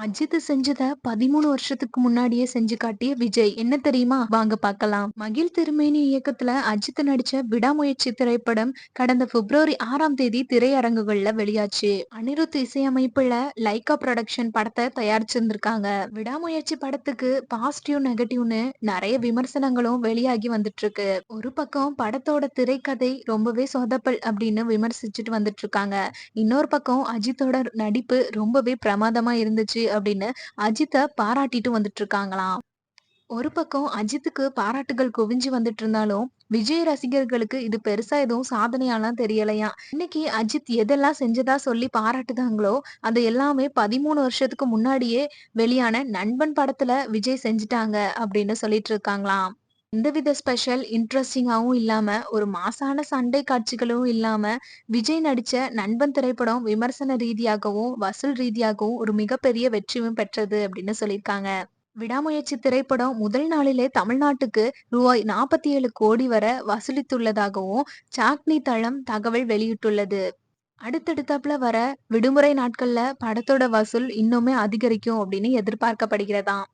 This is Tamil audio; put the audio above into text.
அஜித் செஞ்சத பதிமூணு வருஷத்துக்கு முன்னாடியே செஞ்சு காட்டிய விஜய். என்ன தெரியுமா? வாங்க பார்க்கலாம். மகிழ் திருமேனி இயக்கத்துல அஜித் நடிச்ச விடாமுயற்சி திரைப்படம் கடந்த பிப்ரவரி ஆறாம் தேதி திரையரங்குகள்ல வெளியாச்சு. அனிருத் இசையமைப்புல லைகா ப்ரொடக்ஷன் படத்தை தயாரிச்சிருந்திருக்காங்க. விடாமுயற்சி படத்துக்கு பாசிட்டிவ் நெகட்டிவ்னு நிறைய விமர்சனங்களும் வெளியாகி வந்துட்டு இருக்கு ஒரு பக்கம் படத்தோட திரைக்கதை ரொம்பவே சொதப்பல் அப்படின்னு விமர்சிச்சுட்டு வந்துட்டு இருக்காங்க இன்னொரு பக்கம் அஜித்தோட நடிப்பு ரொம்பவே பிரமாதமா இருந்துச்சு அப்படின்னு அஜித்தை பாராட்டிட்டு வந்துட்டு இருக்காங்களாம் ஒரு பக்கம் அஜித்துக்கு பாராட்டுகள் குவிஞ்சு வந்துட்டு இருந்தாலும் விஜய் ரசிகர்களுக்கு இது பெருசா எதுவும் சாதனையாலாம் தெரியலையா? இன்னைக்கு அஜித் எதெல்லாம் செஞ்சதா சொல்லி பாராட்டுதாங்களோ அது எல்லாமே பதிமூணு வருஷத்துக்கு முன்னாடியே வெளியான நண்பன் படத்துல விஜய் செஞ்சுட்டாங்க அப்படின்னு சொல்லிட்டு இருக்காங்களாம் எந்தவித ஸ்பெஷல் இன்ட்ரெஸ்டிங்காவும் இல்லாம ஒரு மாசான சண்டை காட்சிகளும் இல்லாம விஜய் நடிச்ச நண்பன் திரைப்படம் விமர்சன ரீதியாகவும் வசூல் ரீதியாகவும் ஒரு மிகப்பெரிய வெற்றியும் பெற்றது அப்படின்னு சொல்லியிருக்காங்க. விடாமுயற்சி திரைப்படம் முதல் நாளிலே தமிழ்நாட்டுக்கு ரூபாய் நாற்பத்தி ஏழு கோடி வரை வசூலித்துள்ளதாகவும் சாக்னி தளம் தகவல் வெளியிட்டுள்ளது. அடுத்தடுத்தாப்புல வர விடுமுறை நாட்கள்ல படத்தோட வசூல் இன்னுமே அதிகரிக்கும் அப்படின்னு எதிர்பார்க்கப்படுகிறதாம்.